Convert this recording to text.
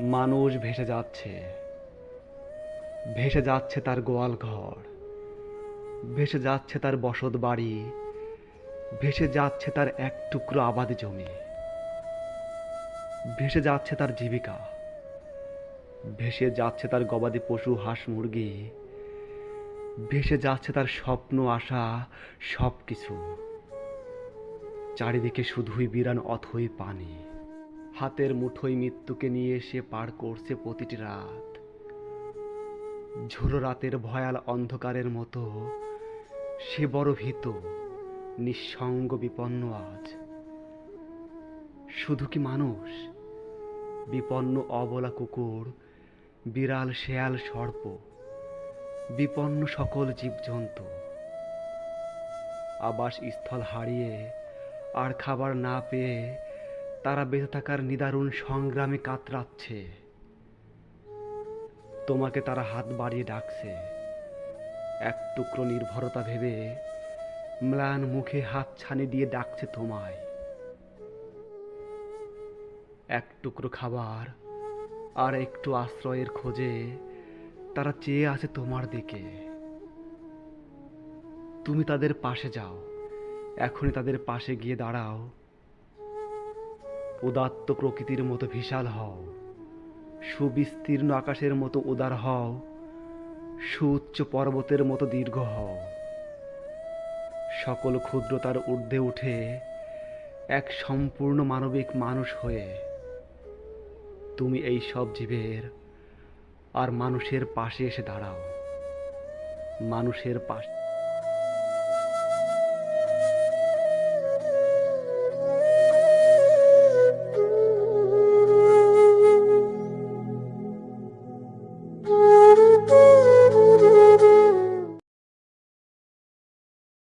মানুষ ভেসে যাচ্ছে। ভেসে যাচ্ছে তার গোয়াল ঘর। ভেসে যাচ্ছে তার বসত বাড়ি। ভেসে যাচ্ছে তার এক টুকরো আবাদ জমি। ভেসে যাচ্ছে তার জীবিকা। ভেসে যাচ্ছে তার গবাদি পশু, হাঁস, মুরগি। ভেসে যাচ্ছে তার স্বপ্ন, আশা সব কিছু চারিদিকে শুধুই বিরান, অথই পানি। হাতের মুঠোয় মৃত্যুকে নিয়ে সে পার করছে প্রতিটি রাত। ঝোড়ো রাতের ভয়াল অন্ধকারের মতো, সে বড় ভীত, নিঃসঙ্গ বিপন্ন আজ। শুধু কি মানুষ? বিপন্ন অবলা কুকুর, বিড়াল, শেয়াল, সর্প, বিপন্ন সকল জীবজন্তু। আবাস স্থল হারিয়ে আর খাবার না পেয়ে তারা বেঁচে থাকার নিদারুণ সংগ্রামে কাতরাচ্ছে। তোমাকে তারা হাত বাড়িয়ে ডাকছে। এক টুকরো নির্ভরতা ভেবে ম্লান মুখে হাত ছানি দিয়ে ডাকছে তোমায়। এক টুকরো খাবার আর একটু আশ্রয়ের খোঁজে তারা চেয়ে আছে তোমার দিকে। তুমি তাদের পাশে যাও। এখনই তাদের পাশে গিয়ে দাঁড়াও। উদাত্ত প্রকৃতির মতো বিশাল হও। সুবিস্তীর্ণ আকাশের মতো উদার হও। সুউচ্চ পর্বতের মতো দীর্ঘ হও। সকল ক্ষুদ্রতার ঊর্ধ্বে উঠে এক সম্পূর্ণ মানবিক মানুষ হয়ে তুমি এই সব জীবের আর মানুষের পাশে এসে দাঁড়াও। মানুষের পাশে